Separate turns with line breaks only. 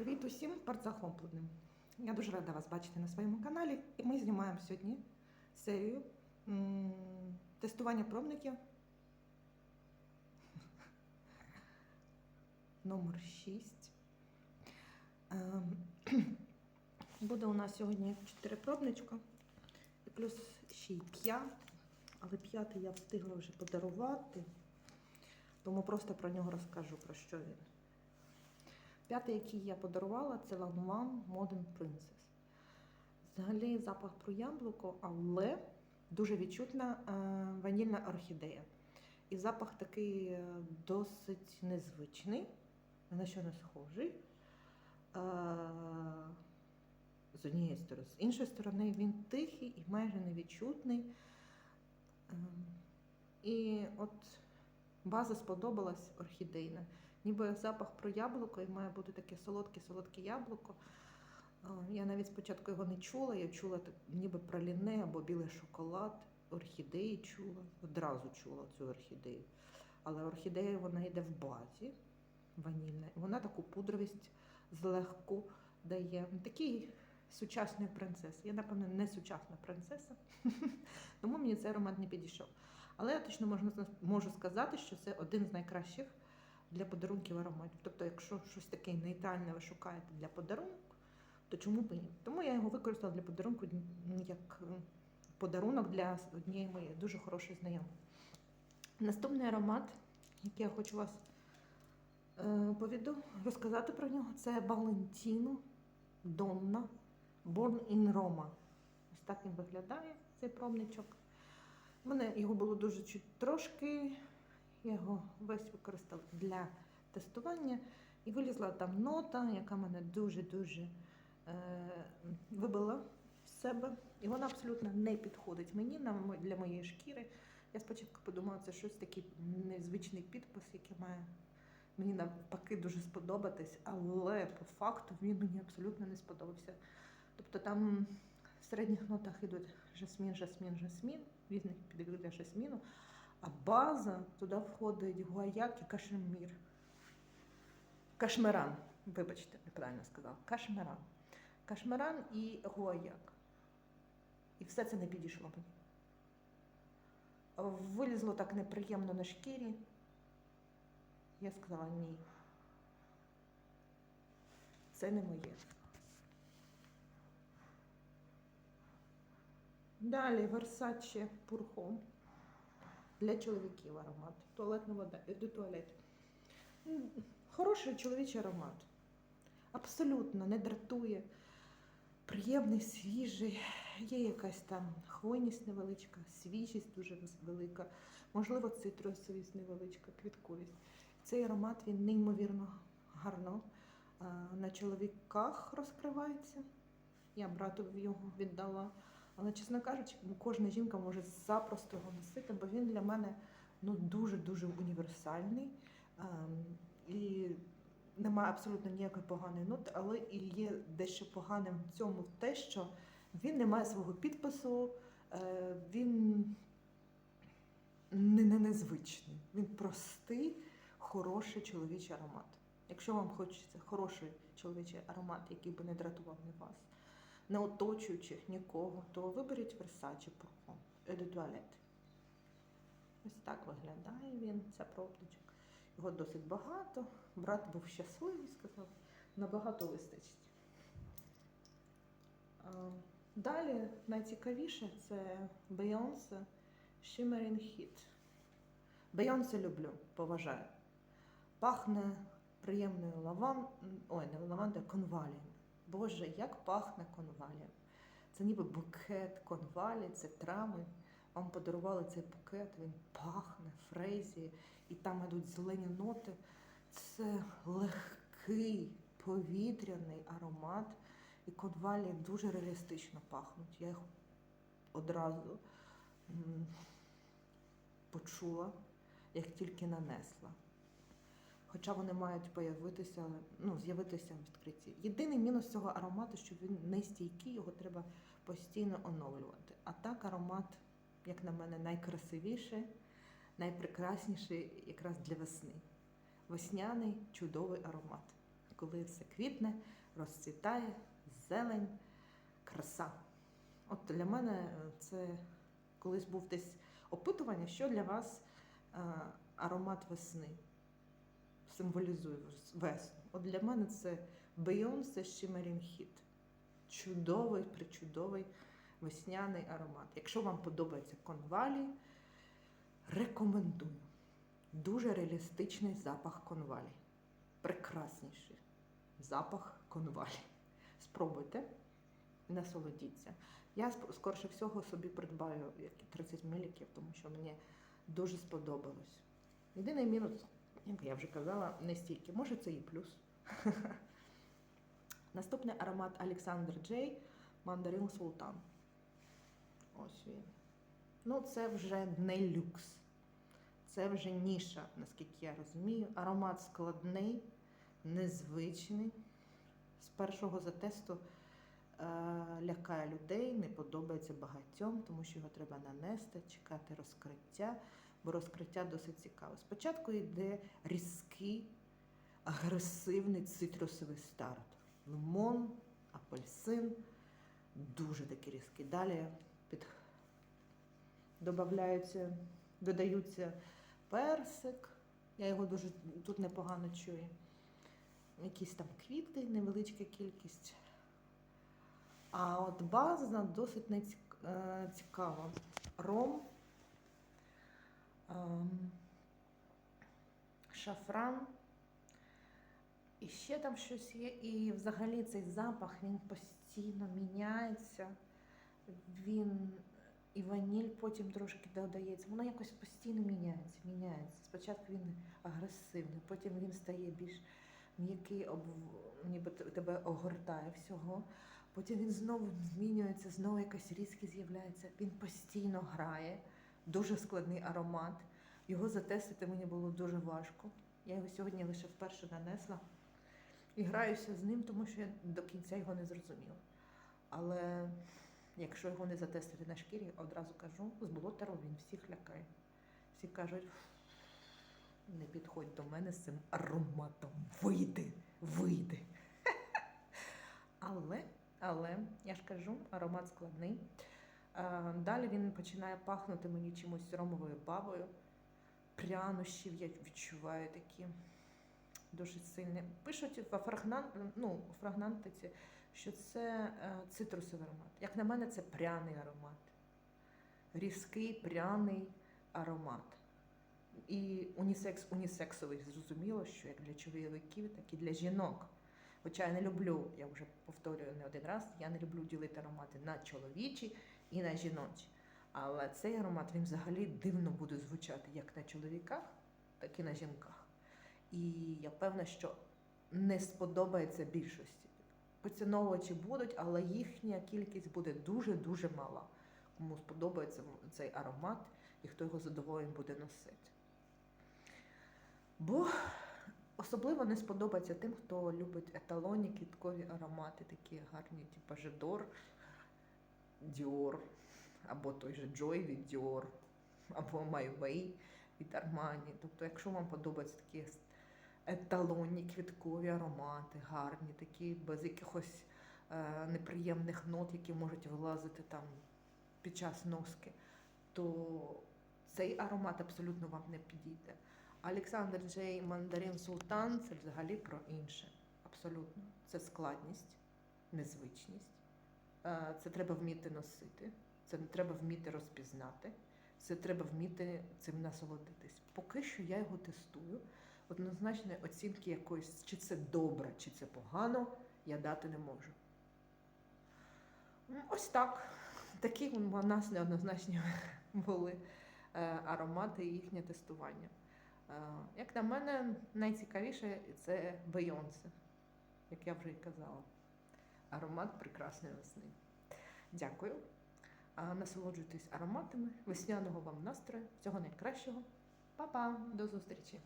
Привіт усім партзахопленим. Я дуже рада вас бачити на своєму каналі. І ми знімаємо сьогодні серію тестування пробників. Номер 6. Ем, Буде у нас сьогодні 4 пробничка. І плюс ще й 5. Але п'ятий я встигла вже подарувати. Тому просто про нього розкажу, про що він. П'ятий, який я подарувала, це Lanvin Modern Princess. Взагалі запах про яблуко, але дуже відчутна е, ванільна орхідея. І запах такий е, досить незвичний, на що не схожий. Е, з однієї сторони. З іншої сторони, він тихий і майже невідчутний. Е, і от база сподобалась орхідейна. Ніби запах про яблуко і має бути таке солодке-солодке яблуко. Е, Я навіть спочатку його не чула, я чула ніби праліне або білий шоколад, орхідеї чула, одразу чула цю орхідею. Але орхідея вона йде в базі ванільна. Вона таку пудровість злегку дає. Такий сучасний принцес. Я, напевно, не сучасна принцеса, тому мені цей аромат не підійшов. Але я точно можу, можу сказати, що це один з найкращих для подарунків ароматів. Тобто, якщо щось таке нейтральне ви шукаєте для подарунку, то чому б ні? Тому я його використала для подарунку як подарунок для однієї моєї дуже хорошої знайомої. Наступний аромат, який я хочу вас е, повіду, розказати про нього, це Valentino Donna Born in Roma. Ось так він виглядає, цей пробничок. Мене його було дуже чуть трошки. Я його весь використала для тестування. І вилізла там нота, яка мене дуже-дуже е, вибила з себе. І вона абсолютно не підходить мені на для моєї шкіри. Я спочатку подумала, це щось такий незвичний підпис, який має мені навпаки дуже сподобатись, але по факту він мені абсолютно не сподобався. Тобто там в середніх нотах йдуть жасмін, жасмін, жасмін, різних для жасміну, а база туди входить гуаяк і кашемір. Кашмеран, вибачте, неправильно сказав. Кашмеран. Кашмеран і гуаяк. І все це не підійшло мені. Вилізло так неприємно на шкірі. Я сказала ні. Це не моє. Далі Versace Purhome. Для чоловіків аромат. Туалетна вода. До туалет. Хороший чоловічий аромат. Абсолютно не дратує. Приємний, свіжий, є якась там хвойність невеличка, свіжість дуже велика, можливо, цитрусовість невеличка, квітковість. Цей аромат він неймовірно гарно на чоловіках розкривається. Я брату його віддала. Але, чесно кажучи, ну, кожна жінка може запросто його носити, бо він для мене ну, дуже-дуже універсальний. Ем, і немає абсолютно ніякої поганої ноти, але і є дещо поганим в цьому те, що він не має свого підпису, е, він не, не незвичний. Він простий, хороший чоловічий аромат. Якщо вам хочеться хороший чоловічий аромат, який би не дратував ні вас, не оточуючих нікого, то виберіть Versace Eau de Toilette. Ось так виглядає він, це пробничок. Його досить багато. Брат був щасливий, сказав, набагато вистачить. Далі найцікавіше це Beyoncé Shimmering Heat. Beyoncé люблю, поважаю. Пахне приємною лаван... Ой, не лавандою, конвалієм. Боже, як пахне конвалієм. Це ніби букет конвалі, це трави. Вам подарували цей букет, він пахне, фрезі, і там йдуть зелені ноти. Це легкий повітряний аромат, і конвалі дуже реалістично пахнуть. Я їх одразу почула, як тільки нанесла. Хоча вони мають появитися, ну, з'явитися в відкритті. Єдиний мінус цього аромату, що він не стійкий, його треба постійно оновлювати. А так аромат, як на мене, найкрасивіший, найпрекрасніший якраз для весни. Весняний чудовий аромат. коли все квітне, розцвітає, зелень, краса. От для мене е, це колись був десь опитування, що для вас е, аромат весни символізує весну. От для мене це Beyoncé Shimmering Heat. Чудовий, причудовий весняний аромат. Якщо вам подобається конвалі, рекомендую. Дуже реалістичний запах конвалі. Прекрасніший запах конвалі. Спробуйте насолодіться. Я скорше всього собі придбаю 30 міліків, тому що мені дуже сподобалось. Єдиний мінус, як я вже казала, не стільки. Може, це і плюс. Наступний аромат Александр Джей Мандарин Султан. Ось він. Ну, це вже не люкс. Це вже ніша, наскільки я розумію. Аромат складний, незвичний. З першого затесту е, лякає людей, не подобається багатьом, тому що його треба нанести, чекати розкриття, бо розкриття досить цікаве. Спочатку йде різкий, агресивний цитрусовий старт. Лимон, апельсин, дуже такий різкий. Далі під... Добавляються, додаються персик. Я його дуже тут непогано чую. Якісь там квіти, невеличка кількість. А от база досить е, цікава. Ром, шафран. І ще там щось є. І взагалі цей запах він постійно міняється. Він і ваніль потім трошки додається. Воно якось постійно міняється, міняється. Спочатку він агресивний, потім він стає більш м'який, об... ніби тебе огортає всього. Потім він знову змінюється, знову якась різкість з'являється. Він постійно грає, дуже складний аромат. Його затестити мені було дуже важко. Я його сьогодні лише вперше нанесла і граюся з ним, тому що я до кінця його не зрозуміла. Але якщо його не затестити на шкірі, одразу кажу, з болотеру він всіх лякає. Всі кажуть, не підходь до мене з цим ароматом. Вийди, вийди. Але, але, я ж кажу, аромат складний. Е, Далі він починає пахнути мені чимось ромовою бабою. Прянощів я відчуваю такі дуже сильні. Пишуть фрагнан- ну, фрагнантиці, що це е, цитрусовий аромат. Як на мене, це пряний аромат. Різкий пряний аромат. І унісекс, унісексовий, зрозуміло, що як для чоловіків, так і для жінок. Хоча я не люблю, я вже повторюю не один раз, я не люблю ділити аромати на чоловічі і на жіночі. Але цей аромат він взагалі дивно буде звучати як на чоловіках, так і на жінках. І я певна, що не сподобається більшості. Поціновувачі будуть, але їхня кількість буде дуже-дуже мала. Кому сподобається цей аромат і хто його з задоволенням буде носити. Бо особливо не сподобається тим, хто любить еталонні квіткові аромати, такі гарні, типу Жидор, Dior, або той же Joy від Dior, або My Way від Armani. Тобто, якщо вам подобаються такі еталонні квіткові аромати, гарні, такі без якихось е, неприємних нот, які можуть вилазити там під час носки, то цей аромат абсолютно вам не підійде. Олександр Джей Мандарин Султан це взагалі про інше. Абсолютно. Це складність, незвичність. Е, Це треба вміти носити, це треба вміти розпізнати, це треба вміти цим насолодитись. Поки що я його тестую. Однозначної оцінки якоїсь, чи це добре, чи це погано, я дати не можу. Ось так. Такі у нас неоднозначні були е, аромати і їхнє тестування. Е, Як на мене, найцікавіше це Бейонсе, як я вже і казала. Аромат прекрасної весни. Дякую. Насолоджуйтесь ароматами, весняного вам настрою, всього найкращого. Па-па, до зустрічі!